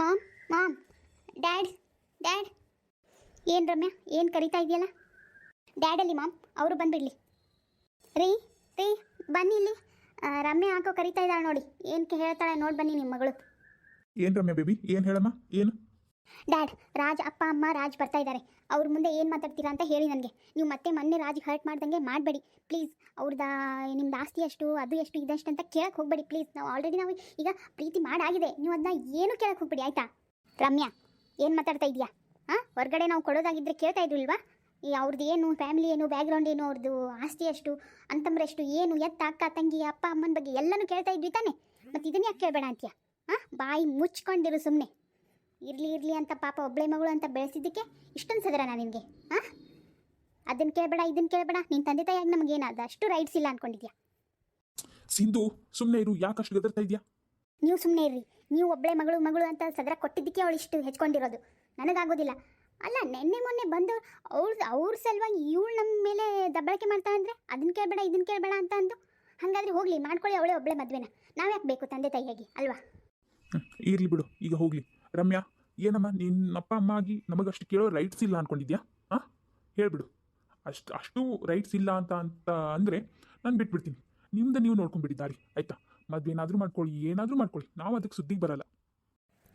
Ma'am ma'am dad dad. ಏನು ರಮ್ಯಾ ಏನು ಕರಿತಾ ಇದೆಯಲ್ಲ? ಡ್ಯಾಡಲ್ಲಿ ಮಾಮ್ ಅವರು ಬಂದುಬಿಡಲಿ. ರೀ ರೀ ಬನ್ನಿ ಇಲ್ಲಿ. ರಮ್ಯಾ ಯಾಕೋ ಕರಿತಾ ಇದ್ದಾಳೆ ನೋಡಿ. ಏನಕ್ಕೆ ಹೇಳ್ತಾಳೆ ನೋಡಿ ಬನ್ನಿ ನಿಮ್ಮ ಮಗಳು. ಏನು ರಮ್ಯಾ ಬೇಬಿ ಏನು ಹೇಳಮ್ಮ ಏನು? ಡ್ಯಾಡ್ ರಾಜ್ ಅಪ್ಪ ಅಮ್ಮ ರಾಜ್ ಬರ್ತಾ ಇದ್ದಾರೆ. ಅವ್ರ ಮುಂದೆ ಏನು ಮಾತಾಡ್ತೀರಾ ಅಂತ ಹೇಳಿ ನನಗೆ. ನೀವು ಮತ್ತೆ ಮೊನ್ನೆ ರಾಜಿಗೆ ಹರ್ಟ್ ಮಾಡ್ದಂಗೆ ಮಾಡಬೇಡಿ. ಪ್ಲೀಸ್ ಅವ್ರದ, ನಿಮ್ದು ಆಸ್ತಿ ಎಷ್ಟು, ಅದು ಎಷ್ಟು, ಇದಷ್ಟು ಅಂತ ಕೇಳಕ್ಕೆ ಹೋಗಬೇಡಿ. ಪ್ಲೀಸ್ ನಾವು ಆಲ್ರೆಡಿ ನಾವು ಈಗ ಪ್ರೀತಿ ಮಾಡಾಗಿದೆ. ನೀವು ಅದನ್ನ ಏನು ಕೇಳಕ್ಕೆ ಹೋಗ್ಬೇಡಿ, ಆಯಿತಾ? ರಮ್ಯಾ, ಏನು ಮಾತಾಡ್ತಾ ಇದೀಯಾ? ಹಾಂ ಹೊರಗಡೆ ನಾವು ಕೊಡೋದಾಗಿದ್ದರೆ ಕೇಳ್ತಾ ಇದ್ರಿಲ್ವಾ ಈ ಅವ್ರದ್ದು ಏನು ಫ್ಯಾಮಿಲಿ ಏನು ಬ್ಯಾಕ್ಗ್ರೌಂಡ್ ಏನು ಅವ್ರದ್ದು ಆಸ್ತಿ ಎಷ್ಟು ಅಂತಂದ್ರೆ ಎಷ್ಟು, ಏನು, ಎತ್ತ, ಅಕ್ಕ, ತಂಗಿ, ಅಪ್ಪ, ಅಮ್ಮನ ಬಗ್ಗೆ ಎಲ್ಲನೂ ಕೇಳ್ತಾ ಇದ್ವಿ ತಾನೆ? ಮತ್ತು ಇದನ್ನ ಯಾಕೆ ಕೇಳಬೇಡ ಅಂತೀಯ? ಹಾಂ ಬಾಯಿ ಮುಚ್ಕೊಂಡಿರು ಸುಮ್ಮನೆ ಇರಲಿ ಇರಲಿ ಅಂತ ಪಾಪ ಒಬ್ಬಳೆ ಮಗಳು ಅಂತ ಬೆಳೆಸಿದ್ದಕ್ಕೆ ಇಷ್ಟೊಂದು ಸದರ ನಾನು ನಿನಗೆ ಹಾಂ ಅದನ್ನು ಕೇಳಬೇಡ ಇದನ್ನು ಕೇಳಬೇಡ ನಿನ್ನ ತಂದೆ ತಾಯಿಯಾಗಿ ಏನಾದ? ಅಷ್ಟು ರೈಟ್ಸ್ ಇಲ್ಲ ಅಂದ್ಕೊಂಡಿದ್ಯಾ ಸಿಂಧು ಸುಮ್ಮನೆ ಇರು ಯಾಕಷ್ಟು ಗದರ್ತಾ ಇದೆಯಾ? ನೀವು ಸುಮ್ಮನೆ ಇರ್ರಿ. ನೀವು ಒಬ್ಬಳೆ ಮಗಳು ಮಗಳು ಅಂತ ಸದರ ಕೊಟ್ಟಿದ್ದಕ್ಕೆ ಅವಳು ಇಷ್ಟು ಹೆಚ್ಕೊಂಡಿರೋದು. ನನಗಾಗೋದಿಲ್ಲ. ಅಲ್ಲ ನೆನ್ನೆ ಮೊನ್ನೆ ಬಂದು ಅವ್ರ ಅವ್ರ ಸಲುವಾಗಿ ಇವಳು ನಮ್ಮ ಮೇಲೆ ದಬ್ಬಳಕೆ ಮಾಡ್ತಾ ಅಂದರೆ ಅದನ್ನು ಕೇಳಬೇಡ ಇದನ್ನು ಕೇಳಬೇಡ ಅಂತ ಅಂದು? ಹಾಗಾದ್ರೆ ಹೋಗಲಿ ಮಾಡ್ಕೊಳ್ಳಿ ಅವಳೇ ಒಬ್ಬಳೆ ಮದುವೆನ. ನಾವು ಯಾಕೆ ಬೇಕು ತಂದೆ ತಾಯಿಯಾಗಿ ಅಲ್ವಾ? ಇರಲಿ ಬಿಡು ಈಗ ಹೋಗ್ಲಿ. ರಮ್ಯಾ, ಏನಮ್ಮ, ನಿನ್ನಪ್ಪ ಅಮ್ಮ ಆಗಿ ನಮಗಷ್ಟು ಕೇಳೋ ರೈಟ್ಸ್ ಇಲ್ಲ ಅಂದ್ಕೊಂಡಿದ್ಯಾ ಹಾಂ ಹೇಳ್ಬಿಡು. ಅಷ್ಟು ಅಷ್ಟು ರೈಟ್ಸ್ ಇಲ್ಲ ಅಂತ ಅಂತ ಅಂದರೆ ನಾನು ಬಿಟ್ಬಿಡ್ತೀನಿ. ನಿಮ್ದು ನೀವು ನೋಡ್ಕೊಂಡ್ಬಿಡಿ ದಾರಿ ಆಯ್ತಾ? ಮದುವೆ ಏನಾದರೂ ಮಾಡ್ಕೊಳ್ಳಿ ಏನಾದರೂ ಮಾಡ್ಕೊಳ್ಳಿ. ನಾವು ಅದಕ್ಕೆ ಸುದ್ದಿಗೆ ಬರಲ್ಲ.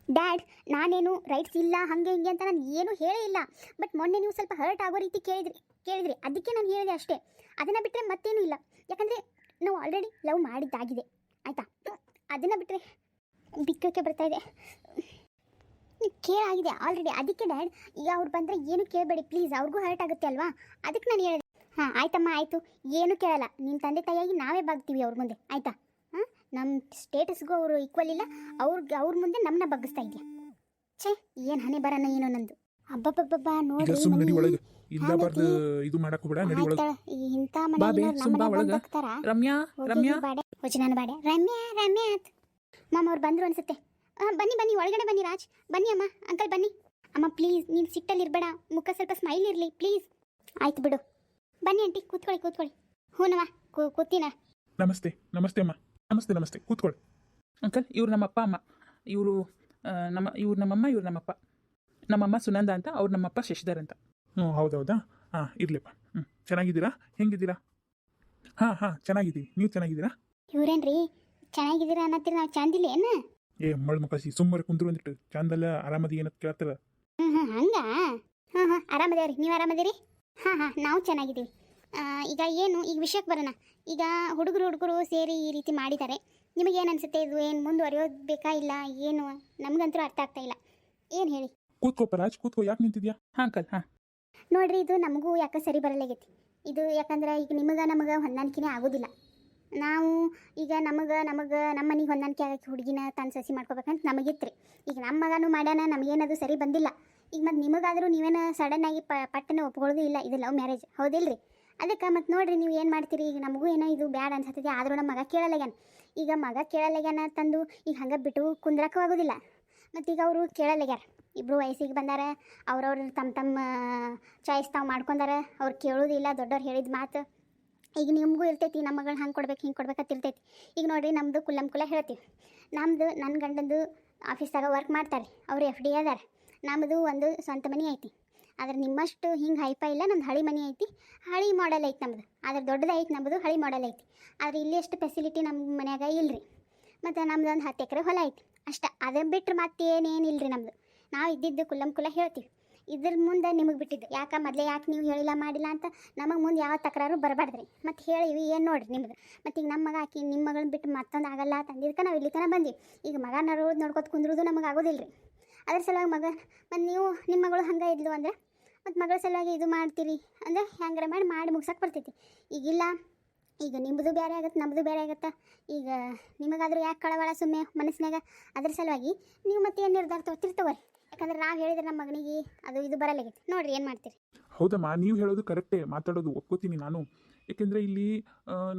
ಡ್ಯಾಡ್ ನಾನೇನು ರೈಟ್ಸ್ ಇಲ್ಲ, ಹಾಗೆ ಹಿಂಗೆ ಅಂತ ನಾನು ಏನು ಹೇಳೇ ಇಲ್ಲ. ಬಟ್ ಮೊನ್ನೆ ನೀವು ಸ್ವಲ್ಪ ಹರ್ಟ್ ಆಗೋ ರೀತಿ ಕೇಳಿದ್ರಿ ಕೇಳಿದ್ರಿ. ಅದಕ್ಕೆ ನಾನು ಹೇಳಿದೆ ಅಷ್ಟೇ. ಅದನ್ನು ಬಿಟ್ಟರೆ ಮತ್ತೇನೂ ಇಲ್ಲ. ಯಾಕಂದರೆ ನಾವು ಆಲ್ರೆಡಿ ಲವ್ ಮಾಡಿದ್ದಾಗಿದೆ. ಆಯಿತಾ? ಅದನ್ನು ಬಿಟ್ಟರೆ ಬಿಕ್ಕೋಕೆ ಬರ್ತಾ ಇದೆ. ಕೇಳಾಗಿದೆ ಆಲ್ರೆಡಿ ಅದಕ್ಕೆ ಡ್ಯಾಡ್ ಈಗ ಅವ್ರು ಬಂದರೆ ಏನು ಕೇಳಬೇಡಿ ಪ್ಲೀಸ್ ಅವ್ರಿಗೂ ಹರ್ಟ್ ಆಗುತ್ತೆ ಅಲ್ವಾ? ಅದಕ್ಕೆ ನಾನು ಹೇಳಿದೆ. ಹಾಂ ಆಯ್ತಮ್ಮ ಆಯಿತು. ಏನು ಕೇಳಲ್ಲ. ನಿಮ್ಮ ತಂದೆ ತಾಯಿಯಾಗಿ ನಾವೇ ಬಾಗ್ತೀವಿ ಅವ್ರ ಮುಂದೆ. ಆಯಿತಾ? ಹಾಂ ನಮ್ಮ ಸ್ಟೇಟಸ್ಗೂ ಅವರು ಈಕ್ವಲ್ ಇಲ್ಲ. ಅವ್ರಿಗೆ ಅವ್ರ ಮುಂದೆ ನಮ್ಮನ್ನ ಬಗ್ಗಿಸ್ತಾ ಇದೆಯಾ? ಛೇ ಏನು ಹಣೆ ಬರೋಣ ಏನೋ ನಂದು. ಹಬ್ಬಬ್ಬಬ್ಬ ಈಗ ನಡಿ ಒಳಗೆ. ಇಲ್ಲಬಾರ್ದು ಹಾಗೈತಿ. ಇದು ಮಾಡಕ್ ಹೋಗ್ಬೇಡ ನಡಿ ಒಳಗೆ. ಆಯ್ತಾ, ಈ ಇಂಥ ಬಾ ಬೇ, ಮನೆ ಸುಮ್ ಬಾ ಒಳಗ. ರಮ್ಯಾ ರಮ್ಯಾ. ಬಾಡೆ. ಹುಚ್ಚ ನಾನು ಬಾಡೆ. ರಮ್ಯಾ ರಮ್ಯಾ. ಆತ್ ಮಾಮ ಅವ್ರು ಬಂದ್ರು ಅನ್ಸುತ್ತೆ. ಬನ್ನಿ ಬನ್ನಿ ಒಳಗಡೆ ಬನ್ನಿ ರಾಜ್. ಬನ್ನಿ ಅಮ್ಮ ಅಂಕಲ್ ಬನ್ನಿ. ಅಮ್ಮ ಪ್ಲೀಸ್ ನೀನು ಸಿಟ್ಟಲ್ಲಿ ಇರಬೇಡ ಮುಖ ಸ್ವಲ್ಪ ಸ್ಮೈಲ್ ಇರಲಿ ಪ್ಲೀಸ್ ಆಯ್ತು ಬಿಡು. ಬನ್ನಿ ಆಂಟಿ ಕೂತ್ಕೊಳ್ಳಿ ಕೂತ್ಕೊಳ್ಳಿ. ಹೂನವ ಕೂ ಕೂತೀನ. ನಮಸ್ತೆ ನಮಸ್ತೆ ಅಮ್ಮ. ನಮಸ್ತೆ ನಮಸ್ತೆ ಕೂತ್ಕೊಳ್ಳಿ. ಅಂಕಲ್ ಇವ್ರು ನಮ್ಮ ಅಪ್ಪ ಅಮ್ಮ. ಇವರು ನಮ್ಮ ಇವ್ರು ನಮ್ಮಮ್ಮ ಇವ್ರು ನಮ್ಮಪ್ಪ. ನಮ್ಮಮ್ಮ ಸುನಂದ ಅಂತ ಅವ್ರು ನಮ್ಮಪ್ಪ ಶಶಿಧರ್ ಅಂತ. ಹ್ಞೂ ಹೌದೌದಾ? ಹಾಂ ಇರ್ಲಿಪ್ಪ. ಹ್ಞೂ ಚೆನ್ನಾಗಿದ್ದೀರಾ? ಹೆಂಗಿದ್ದೀರಾ? ಹಾಂ ಹಾಂ ಚೆನ್ನಾಗಿದ್ದೀವಿ ನೀವು ಚೆನ್ನಾಗಿದ್ದೀರಾ? ಇವ್ರೇನ್ರಿ? ಚೆನ್ನಾಗಿದ್ದೀರಾ ಅನ್ನತ್ತೀರಿ ನಾವು ಚಂದಿಲ್ಲ ಏನ? ಏ ಮಳ್ ಮಕ್ಕಳಿಸಿ ಸುಮ್ಮನೆ ಕುಂದ್ರು ಅಂದಿಟ್ಟು ಚಂದಲ್ಲ ಆರಾಮದಿ ಏನಂತ ಕೇಳ್ತಾರ ಹ್ಞೂ ಹ್ಞೂ ಹಂಗ? ಹಾಂ ಹಾಂ ಆರಾಮದೇವ್ರಿ ನೀವು ಆರಾಮದಿರಿ? ಹಾಂ ಹಾಂ ನಾವು ಚೆನ್ನಾಗಿದ್ದೀವಿ. ಆ, ಈಗ ಏನು ಈಗ ವಿಷಯಕ್ಕೆ ಬರೋಣ. ಈಗ ಹುಡುಗರು ಹುಡುಗರು ಸೇರಿ ಈ ರೀತಿ ಮಾಡಿದ್ದಾರೆ ನಿಮಗೇನು ಅನಿಸುತ್ತೆ ಇದು? ಏನು ಮುಂದುವರಿಯೋದು ಬೇಕಾ ಇಲ್ಲ ಏನು? ನಮಗಂತೂ ಅರ್ಥ ಆಗ್ತಾ ಇಲ್ಲ. ಏನು ಹೇಳಿ? ಕೂತ್ಕೋಪ ರಾಜ್ ಕೂತ್ಕೋ. ಯಾಕೆ ನಿಂತಿದ್ಯಾ? ಹಾಂ ಅಂಕಲ್ ಹಾಂ. ನೋಡ್ರಿ ಇದು ನಮಗೂ ಯಾಕೆ ಸರಿ ಬರಲಾಗೈತಿ ಇದು ಯಾಕಂದ್ರೆ ಈಗ ನಿಮಗೆ ನಮಗೆ ಹೊಂದಾಣಿಕೆನೇ ಆಗೋದಿಲ್ಲ. ನಾವು ಈಗ ನಮಗೆ ನಮಗೆ ನಮ್ಮ ಮನೆಗೆ ಹೊಂದಾಣಿಕೆ ಆಗಕ್ಕೆ ಹುಡುಗಿನ ತಾನು ಸಸಿ ಮಾಡ್ಕೋಬೇಕಂತ ನಮಗಿತ್ತು ರೀ ಈಗ ನಮ್ಮ ಮಗನೂ ಮಾಡ್ಯಾನ ನಮಗೇನದು ಸರಿ ಬಂದಿಲ್ಲ. ಈಗ ಮತ್ತು ನಿಮಗಾದರೂ ನೀವೇನು ಸಡನ್ನಾಗಿ ಪ, ಪಟ್ಟನೆ ಒಪ್ಕೊಳ್ಳೋದು ಇಲ್ಲ, ಇದು ಲವ್ ಮ್ಯಾರೇಜ್ ಹೌದಿಲ್ರಿ? ಅದಕ್ಕೆ ಮತ್ತು ನೋಡಿರಿ ನೀವು ಏನು ಮಾಡ್ತೀರಿ? ಈಗ ನಮಗೂ ಏನೋ ಇದು ಬ್ಯಾಡ ಅನ್ಸತ್ತೈತಿ, ಆದರೂ ನಮ್ಮ ಮಗ ಕೇಳಲ್ಲಾಗ್ಯಾನ. ಈಗ ಮಗ ಕೇಳಲ್ಲಾಗ್ಯಾನ ತಂದು ಈಗ ಹಂಗೆ ಬಿಟ್ಟು ಕುಂದ್ರಕ್ಕೂ ಆಗೋದಿಲ್ಲ. ಮತ್ತು ಈಗ ಅವರು ಕೇಳಲ್ಲಾಗ್ಯಾರ. ಇಬ್ಬರು ವಯಸ್ಸಿಗೆ ಬಂದಾರ, ಅವ್ರವ್ರ ತಮ್ಮ ತಮ್ಮ ಚಾಯ್ಸ್ ತಾವು ಮಾಡ್ಕೊಂಡಾರ, ಅವ್ರು ಕೇಳೋದಿಲ್ಲ, ದೊಡ್ಡವ್ರು ಹೇಳಿದ ಮಾತು. ಈಗ ನಿಮಗೂ ಇರ್ತೈತಿ, ನಮ್ಮ ಮಗಳು ಹಂಗೆ ಕೊಡ್ಬೇಕು, ಹಿಂಗೆ ಕೊಡ್ಬೇಕಂತ ಇರ್ತೈತಿ. ಈಗ ನೋಡಿರಿ ನಮ್ಮದು ಕುಲ್ಲಂ ಕುಲ ಹೇಳ್ತೀವಿ ನಮ್ಮದು ನನ್ನ ಗಂಡಂದು ಆಫೀಸ್ದಾಗ ವರ್ಕ್ ಮಾಡ್ತಾರೆ ಅವ್ರು ಎಫ್ ಡಿ ಅದಾರ. ನಮ್ಮದು ಒಂದು ಸ್ವಂತ ಮನೆ ಐತಿ. ಆದ್ರೆ ನಿಮ್ಮಷ್ಟು ಹಿಂಗೆ ಹೈಫೈ ಇಲ್ಲ ನಮ್ದು ಹಳಿ ಮನೆ ಐತಿ. ಹಳಿ ಮಾಡೆಲ್ ಐತಿ ನಮ್ಮದು ಆದ್ರೆ ದೊಡ್ಡದೈತಿ ನಮ್ಮದು ಹಳಿ ಮಾಡೆಲ್ ಐತಿ. ಆದ್ರೆ ಇಲ್ಲಿ ಎಷ್ಟು ಫೆಸಿಲಿಟಿ ನಮ್ಮ ಮನ್ಯಾಗ ಇಲ್ಲರಿ ಮತ್ತು ನಮ್ದು ಒಂದು ಹತ್ತು ಎಕರೆ ಹೊಲ ಐತಿ. ಅಷ್ಟ ಅದನ್ನು ಬಿಟ್ಟರೆ ಮತ್ತೆ ಏನೇನಿಲ್ಲ ರೀ ನಮ್ಮದು ನಾವು ಇದ್ದಿದ್ದು ಕುಲ್ಲಂ ಕುಲ ಹೇಳ್ತೀವಿ. ಇದ್ರ ಮುಂದೆ ನಿಮಗೆ ಬಿಟ್ಟಿದ್ದು. ಯಾಕೆ ಮೊದಲೇ ಯಾಕೆ ನೀವು ಹೇಳಿಲ್ಲ ಮಾಡಿಲ್ಲ ಅಂತ ನಮಗೆ ಮುಂದೆ ಯಾವ ತಕರಾರು ಬರಬಾರ್ದ್ರಿ. ಮತ್ತು ಹೇಳಿವಿ ಏನು ನೋಡ್ರಿ ನಿಮ್ಗೆ ಮತ್ತು ಈಗ ನಮ್ಮ ಮಗ ಆಕಿ ನಿಮ್ಮ ಮಗಳನ್ನ ಬಿಟ್ಟು ಮತ್ತೊಂದು ಆಗಲ್ಲ ತಂದಿದ್ದಕ್ಕೆ ನಾವು ಇಲ್ಲಿ ತನಕ ಬಂದ್ವಿ. ಈಗ ಮಗ ನರೋದು ನೋಡ್ಕೊತ ಕುಂದ್ರದು ನಮಗೆ ಆಗೋದಿಲ್ಲ ರೀ ಅದ್ರ ಸಲುವಾಗಿ ಮಗ, ಮತ್ತು ನೀವು ನಿಮ್ಮ ಮಗಳು ಹಂಗೆ ಇದ್ಲು ಅಂದ್ರೆ, ಮತ್ತು ಮಗಳ ಸಲುವಾಗಿ ಇದು ಮಾಡ್ತೀರಿ ಅಂದ್ರೆ ಹೆಂಗಾರ ಮಾಡಿ ಮಾಡಿ ಮುಗ್ಸಕ್ಕೆ ಬರ್ತೈತಿ. ಈಗಿಲ್ಲ, ಈಗ ನಿಮ್ಮದು ಬೇರೆ ಆಗುತ್ತೆ ನಮ್ಮದು ಬೇರೆ ಆಗುತ್ತೆ. ಈಗ ನಿಮಗಾದರೂ ಯಾಕೆ ಕಳವಳ ಸುಮ್ಮನೆ ಮನಸ್ಸಿನಾಗ ಅದ್ರ ಸಲುವಾಗಿ ನೀವು ಮತ್ತೆ ಏನು ನಿರ್ಧಾರ ತೊಗೊತಿರ್ತವ್ರಿ ಯಾಕಂದ್ರೆ ನಾವು ಹೇಳಿದ್ರೆ ನಮ್ಮ ಮಗನಿಗೆ ಅದು ಇದು ಬರಲಾಗೈತಿ ನೋಡ್ರಿ ಏನು ಮಾಡ್ತೀರಿ? ಹೌದಮ್ಮ, ನೀವು ಹೇಳೋದು ಕರೆಕ್ಟೇ, ಮಾತಾಡೋದು ಒಪ್ಕೋತೀನಿ ನಾನು. ಏಕೆಂದರೆ ಇಲ್ಲಿ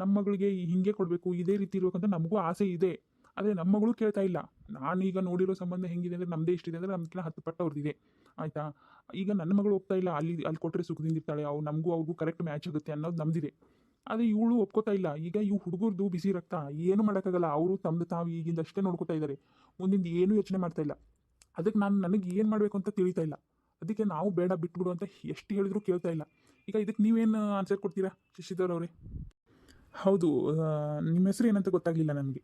ನಮ್ಮ ಮಗಳಿಗೆ ಹಿಂಗೆ ಕೊಡಬೇಕು, ಇದೇ ರೀತಿ ಇರಬೇಕಂತ ನಮಗೂ ಆಸೆ ಇದೆ. ಆದರೆ ನಮ್ಮ ಮಗಳು ಕೇಳ್ತಾ ಇಲ್ಲ. ನಾನೀಗ ನೋಡಿರೋ ಸಂಬಂಧ ಹೆಂಗಿದೆ ಅಂದರೆ ನಮ್ಮದೇ ಇಷ್ಟಿದೆ ಅಂದರೆ ನಮ್ಗಿಂತ ಹತ್ತು ಪಟ್ಟು ಅವ್ರದ್ದಿದೆ ಆಯಿತಾ? ಈಗ ನನ್ನ ಮಗಳು ಒಪ್ತಾ ಇಲ್ಲ, ಅಲ್ಲಿ ಅಲ್ಲಿ ಕೊಟ್ಟರೆ ಸುಖದಿಂದ ಇರ್ತಾಳೆ, ಅವು ನಮಗೂ ಅವ್ರಿಗೂ ಕರೆಕ್ಟ್ ಮ್ಯಾಚ್ ಆಗುತ್ತೆ ಅನ್ನೋದು ನಮ್ದಿದೆ. ಆದರೆ ಇವಳು ಒಪ್ಕೋತಾ ಇಲ್ಲ. ಈಗ ಇವು ಹುಡುಗರದು ಬಿಸಿ ರಕ್ತ, ಏನು ಮಾಡೋಕ್ಕಾಗಲ್ಲ. ಅವರು ತಮ್ಮದು ತಾವು ಈಗಿಂದಷ್ಟೇ ನೋಡ್ಕೋತಾ ಇದ್ದಾರೆ. ಮುಂದಿಂದ ಏನೂ ಯೋಚನೆ ಮಾಡ್ತಾ ಇಲ್ಲ. ಅದಕ್ಕೆ ನಾನು ನನಗೆ ಏನು ಮಾಡಬೇಕು ಅಂತ ತಿಳಿತಾ ಇಲ್ಲ. ಅದಕ್ಕೆ ನಾವು ಬೇಡ ಬಿಟ್ಬಿಡು ಅಂತ ಎಷ್ಟು ಹೇಳಿದ್ರು ಕೇಳ್ತಾ ಇಲ್ಲ. ಈಗ ಇದಕ್ಕೆ ನೀವೇನು ಆನ್ಸರ್ ಕೊಡ್ತೀರಾ ಶಶಿಧರ್ ಅವರೇ? ಹೌದು ನಿಮ್ಮ ಹೆಸರು ಏನಂತ ಗೊತ್ತಾಗಲಿಲ್ಲ ನನಗೆ.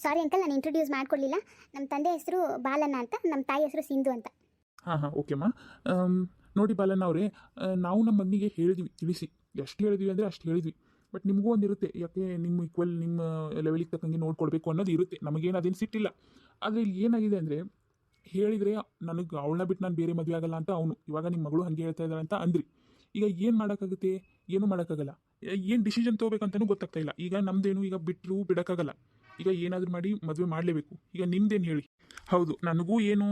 ಸಾರಿ ಅಂಕಲ್ ನಾನು ಇಂಟ್ರೊಡ್ಯೂಸ್ ಮಾಡ್ಕೊಳ್ಳಿಲ್ಲ ನಮ್ಮ ತಂದೆ ಹೆಸರು ಬಾಲಣ್ಣ ಅಂತ ನಮ್ಮ ತಾಯಿ ಹೆಸರು ಸಿಂಧು ಅಂತ. ಹಾಂ ಹಾಂ ಓಕೆಮ್ಮ ನೋಡಿ ಬಾಲಣ್ಣ ಅವರೇ ನಾವು ನಮ್ಮ ಮಗನಿಗೆ ಹೇಳಿದ್ವಿ ತಿಳಿಸಿ. ಎಷ್ಟು ಹೇಳಿದ್ವಿ ಅಂದರೆ ಅಷ್ಟು ಹೇಳಿದ್ವಿ. ಬಟ್ ನಿಮಗೂ ಒಂದು ಇರುತ್ತೆ ಯಾಕೆ ನಿಮ್ಮ ಈಕ್ವಲ್ ನಿಮ್ಮ ಲೆವೆಲಿಗೆ ತಕ್ಕಂಗೆ ನೋಡ್ಕೊಳ್ಬೇಕು ಅನ್ನೋದು ಇರುತ್ತೆ. ನಮಗೇನು ಅದೇನು ಸಿಟ್ಟಿಲ್ಲ. ಆದರೆ ಇಲ್ಲಿ ಏನಾಗಿದೆ ಅಂದರೆ ಹೇಳಿದರೆ ನನಗೆ ಅವಳನ್ನ ಬಿಟ್ಟು ನಾನು ಬೇರೆ ಮದುವೆ ಆಗಲ್ಲ ಅಂತ ಅವನು. ಇವಾಗ ನಿಮ್ಮ ಮಗಳು ಹಾಗೆ ಹೇಳ್ತಾ ಇದ್ದಾಳೆ ಅಂತ ಅಂದ್ರಿ. ಈಗ ಏನು ಮಾಡೋಕ್ಕಾಗುತ್ತೆ? ಏನು ಮಾಡೋಕ್ಕಾಗಲ್ಲ? ಏನು ಡಿಸಿಷನ್ ತೊಗೋಬೇಕಂತಲೂ ಗೊತ್ತಾಗ್ತಾ ಇಲ್ಲ. ಈಗ ನಮ್ದೇನು ಈಗ ಬಿಟ್ಟರು ಬಿಡೋಕ್ಕಾಗಲ್ಲ. ಈಗ ಏನಾದರೂ ಮಾಡಿ ಮದುವೆ ಮಾಡಲೇಬೇಕು. ಈಗ ನಿಮ್ದೇನು ಹೇಳಿ? ಹೌದು, ನನಗೂ ಏನು